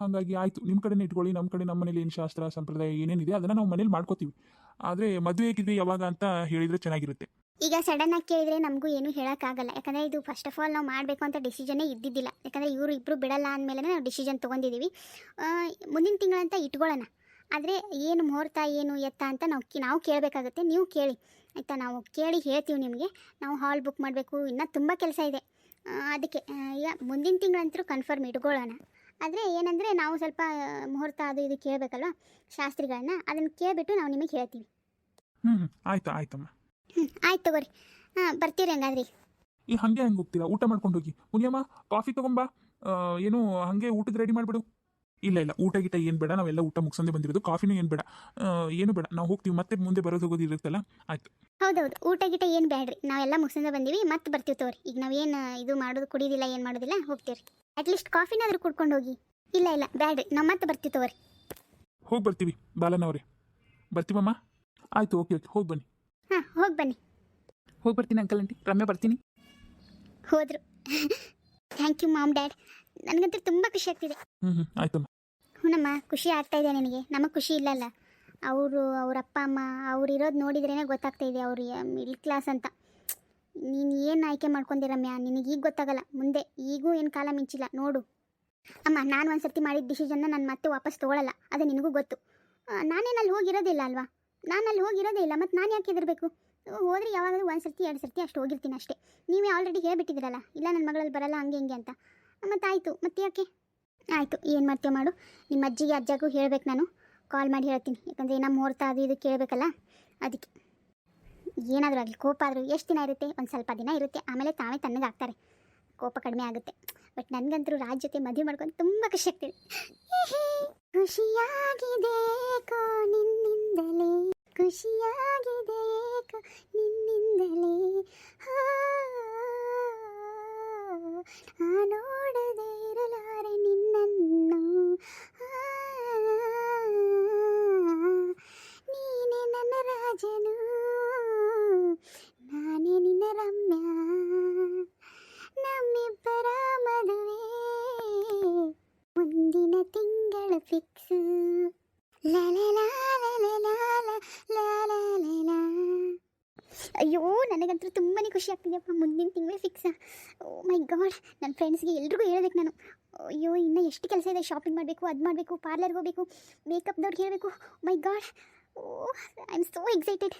ಹಾಗಾಗಿ ಆಯಿತು. ನಿಮ್ಮ ಕಡೆನೇ ಇಟ್ಕೊಳ್ಳಿ. ನಮ್ಮ ಕಡೆ ನಮ್ಮ ಮನೇಲಿ ಏನು ಶಾಸ್ತ್ರ, ಸಂಪ್ರದಾಯ ಏನೇನಿದೆ, ಅದನ್ನು ನಾವು ಮನೇಲಿ ಮಾಡ್ಕೋತೀವಿ. ಆದರೆ ಮದುವೆ ಹೇಗಿದೆ ಯಾವಾಗ ಅಂತ ಹೇಳಿದರೆ ಚೆನ್ನಾಗಿರುತ್ತೆ. ಈಗ ಸಡನ್ ಆಗಿ ಕೇಳಿದ್ರೆ ನಮಗೂ ಏನು ಹೇಳೋಕ್ಕಾಗಲ್ಲ. ಯಾಕಂದರೆ ಇದು ಫಸ್ಟ್ ಆಫ್ ಆಲ್ ನಾವು ಮಾಡಬೇಕು ಅಂತ ಡಿಸಿಷನೇ ಇದ್ದಿದ್ದಿಲ್ಲ. ಯಾಕಂದರೆ ಇವರು ಇಬ್ಬರು ಬಿಡಲ್ಲ ಅಂದಮೇಲೆ ನಾವು ಡಿಸಿಷನ್ ತೊಗೊಂಡಿದ್ದೀವಿ ಮುಂದಿನ ತಿಂಗಳಂತ ಇಟ್ಕೊಳ್ಳೋಣ ಆದರೆ ಏನು ಮುಹೂರ್ತ, ಏನು ಎತ್ತ ಅಂತ ನಾವು ನಾವು ಕೇಳಬೇಕಾಗುತ್ತೆ. ನೀವು ಕೇಳಿ. ಆಯಿತಾ? ನಾವು ಕೇಳಿ ಹೇಳ್ತೀವಿ ನಿಮಗೆ. ನಾವು ಹಾಲ್ ಬುಕ್ ಮಾಡಬೇಕು. ಇನ್ನೂ ತುಂಬ ಕೆಲಸ ಇದೆ. ಅದಕ್ಕೆ ಈಗ ಮುಂದಿನ ತಿಂಗಳಂತರೂ ಕನ್ಫರ್ಮ್ ಇಟ್ಕೊಳ್ಳೋಣ ಆದರೆ ಏನಂದರೆ ನಾವು ಸ್ವಲ್ಪ ಮುಹೂರ್ತ ಅದು ಇದು ಕೇಳಬೇಕಲ್ವ? ಶಾಸ್ತ್ರಿಗಳನ್ನ ಅದನ್ನು ಕೇಳಿಬಿಟ್ಟು ನಾವು ನಿಮಗೆ ಹೇಳ್ತೀವಿ. ಹ್ಞೂ ಆಯಿತು, ಆಯ್ತಮ್ಮ. ಹ್ಞೂ ಆಯ್ತು ತಗೋರಿ. ಹಾಂ ಬರ್ತೀರಿ ಹಂಗಾದ್ರಿ. ಈ ಹಾಗೆ ಹೆಂಗೆ ಹೋಗ್ತೀರಾ? ಊಟ ಮಾಡ್ಕೊಂಡು ಹೋಗಿ. ಮುನಿಯಮ್ಮ ಕಾಫಿ ತಗೊಂಬಾ. ಏನು ಹಾಗೆ ಊಟದ ರೆಡಿ ಮಾಡಿಬಿಡು. ಇಲ್ಲ ಇಲ್ಲ ಊಟ ಗೀಟ ಏನು ಬೇಡ. ನಾವೆಲ್ಲ ಊಟ ಮುಗಿಸಂದೆ ಬಂದಿರೋದು. ಕಾಫಿನೂ ಏನು ಬೇಡ. ಏನು ಬೇಡ. ನಾವು ಹೋಗ್ತೀವಿ. ಮತ್ತೆ ಮುಂದೆ ಬರೋದು ಹೋಗೋದು ಇರುತ್ತಲ್ಲ? ಆಯ್ತು. ಹೌದೌದು. ಊಟ ಗೀಟ ಏನು ಬೇಡ್ರಿ ನಾವೆಲ್ಲ ಮುಗಿಸಂದೆ ಬಂದೀವಿ. ಮತ್ತೆ ಬರ್ತೀವಿ ತಗೋರಿ. ಈಗ ನಾವೇನು ಇದು ಮಾಡೋದು ಕುಡಿಯೋದಿಲ್ಲ ಏನು ಮಾಡೋದಿಲ್ಲ ಹೋಗ್ತೀವಿ ಅಟ್ಲೀಸ್ಟ್ ಕಾಫಿನಾದ್ರೂ ಕುಡ್ಕೊಂಡು ಹೋಗಿ. ಇಲ್ಲ ಇಲ್ಲ ಬೇಡ್ರಿ ನಾವು ಮತ್ತೆ ಬರ್ತೀವಿ ತಗೋರಿ. ಹೋಗಿ ಬರ್ತೀವಿ ಬಾಲನವ್ರೆ. ಬರ್ತೀವಮ್ಮ? ಆಯ್ತು ಓಕೆ ಓಕೆ. ಹೋಗಿ ಬನ್ನಿ. ಹಾಂ ಹೋಗಿ ಬನ್ನಿ. ಹೋಗಿ ಬರ್ತೀನಿ ಅಂಕಲ್ ಆಂಟಿ. ರಮ್ಯಾ ಬರ್ತೀನಿ. ಹೋದರು. ಥ್ಯಾಂಕ್ ಯು ಮಾಮ್ ಡ್ಯಾಡ್ ನನಗಂತೂ ತುಂಬ ಖುಷಿ ಆಗ್ತಿದೆ. ಹ್ಞೂ ಹ್ಞೂ ಆಯ್ತಮ್ಮ ಹ್ಞೂನಮ್ಮ ಖುಷಿ ಆಗ್ತಾ ಇದೆ ನಿನಗೆ. ನಮಗೆ ಖುಷಿ ಇಲ್ಲಲ್ಲ? ಅವರು ಅವ್ರ ಅಪ್ಪ ಅಮ್ಮ ಅವ್ರು ಇರೋದು ನೋಡಿದ್ರೇ ಗೊತ್ತಾಗ್ತಾ ಇದೆ ಅವ್ರು ಮಿಡ್ಲ್ ಕ್ಲಾಸ್ ಅಂತ. ನೀನು ಏನು ಆಯ್ಕೆ ಮಾಡ್ಕೊಂಡಿ ರಮ್ಯಾ? ನಿನಗೆ ಈಗ ಗೊತ್ತಾಗಲ್ಲ. ಮುಂದೆ ಈಗೂ ಏನು ಕಾಲ ಮಿಂಚಿಲ್ಲ. ನೋಡು. ಅಮ್ಮ ನಾನು ಒಂದು ಸರ್ತಿ ಮಾಡಿದ ಡಿಸಿಷನ್ನ ನಾನು ಮತ್ತೆ ವಾಪಸ್ ತೊಗೊಳಲ್ಲ. ಅದು ನಿನಗೂ ಗೊತ್ತು. ನಾನೇನಲ್ಲಿ ನಾನೇನು ಅಲ್ಲಿ ಹೋಗಿರೋದಿಲ್ಲ ಅಲ್ವಾ? ನಾನು ಅಲ್ಲಿ ಹೋಗಿರೋದೇ ಇಲ್ಲ, ಮತ್ತು ನಾನು ಯಾಕೆ ಹೆದರಬೇಕು? ಹೋದರೆ ಯಾವಾಗಲೂ ಒಂದು ಸರ್ತಿ, ಎರಡು ಸರ್ತಿ ಅಷ್ಟು ಹೋಗಿರ್ತೀನಿ ಅಷ್ಟೇ. ನೀವೇ ಆಲ್ರೆಡಿ ಹೇಳ್ಬಿಟ್ಟಿದ್ದೀರಲ್ಲ ಇಲ್ಲ ನನ್ನ ಮಗಳಲ್ಲಿ ಬರಲ್ಲ ಹಂಗೆ ಹಿಂಗೆ ಅಂತ. ಮತ್ತು ಆಯಿತು, ಮತ್ತೆ ಯಾಕೆ? ಆಯಿತು, ಏನು ಮಾಡ್ತೀಯ ಮಾಡು. ನಿಮ್ಮ ಅಜ್ಜಿಗೆ ಅಜ್ಜಗೂ ಹೇಳ್ಬೇಕು ನಾನು. ಕಾಲ್ ಮಾಡಿ ಹೇಳ್ತೀನಿ, ಯಾಕಂದರೆ ನಮ್ಮ ಮುಹೂರ್ತ ಅದು ಇದು ಕೇಳಬೇಕಲ್ಲ, ಅದಕ್ಕೆ. ಏನಾದರೂ ಆಗಲಿ, ಕೋಪ ಆದರೂ ಎಷ್ಟು ದಿನ ಇರುತ್ತೆ? ಒಂದು ಸ್ವಲ್ಪ ದಿನ ಇರುತ್ತೆ, ಆಮೇಲೆ ತಾವೇ ತನ್ನದಾಗ್ತಾರೆ ಕೋಪ ಕಡಿಮೆ ಆಗುತ್ತೆ. ಬಟ್ ನನಗಂತರೂ ರಾಜ್ ಜೊತೆ ಮದುವೆ ಮಾಡ್ಕೊಂಡು ತುಂಬ ಖುಷಿ ಆಗ್ತಿದೆ. ಖುಷಿಯಾಗಿದೆ ಖುಷಿಯಾಗಿದೆ ಏಕೋ ನಿನ್ನಿಂದಲೇ. ಹಾ, ನೋಡದೆ ಇರಲಾರೆ ನಿನ್ನನ್ನು. ಆ, ನೀನೆ ನನ್ನ ರಾಜನು. ಖುಷಿ ಆಗ್ತಿದೆಯಪ್ಪ ಮುಂದಿನ ತಿಂಗಳೇ ಫಿಕ್ಸ್ ಓ ಮೈ ಗಾಡ್ ನನ್ನ ಫ್ರೆಂಡ್ಸ್ಗೆ ಎಲ್ರಿಗೂ ಹೇಳ್ಬೇಕು ನಾನು. ಅಯ್ಯೋ, ಇನ್ನೂ ಎಷ್ಟು ಕೆಲಸ ಇದೆ. ಶಾಪಿಂಗ್ ಮಾಡಬೇಕು, ಅದು ಮಾಡಬೇಕು ಪಾರ್ಲರ್ಗೆ ಹೋಗಬೇಕು ಮೇಕಪ್ದವ್ರಿಗೆ ಹೇಳಬೇಕು my god oh I am so excited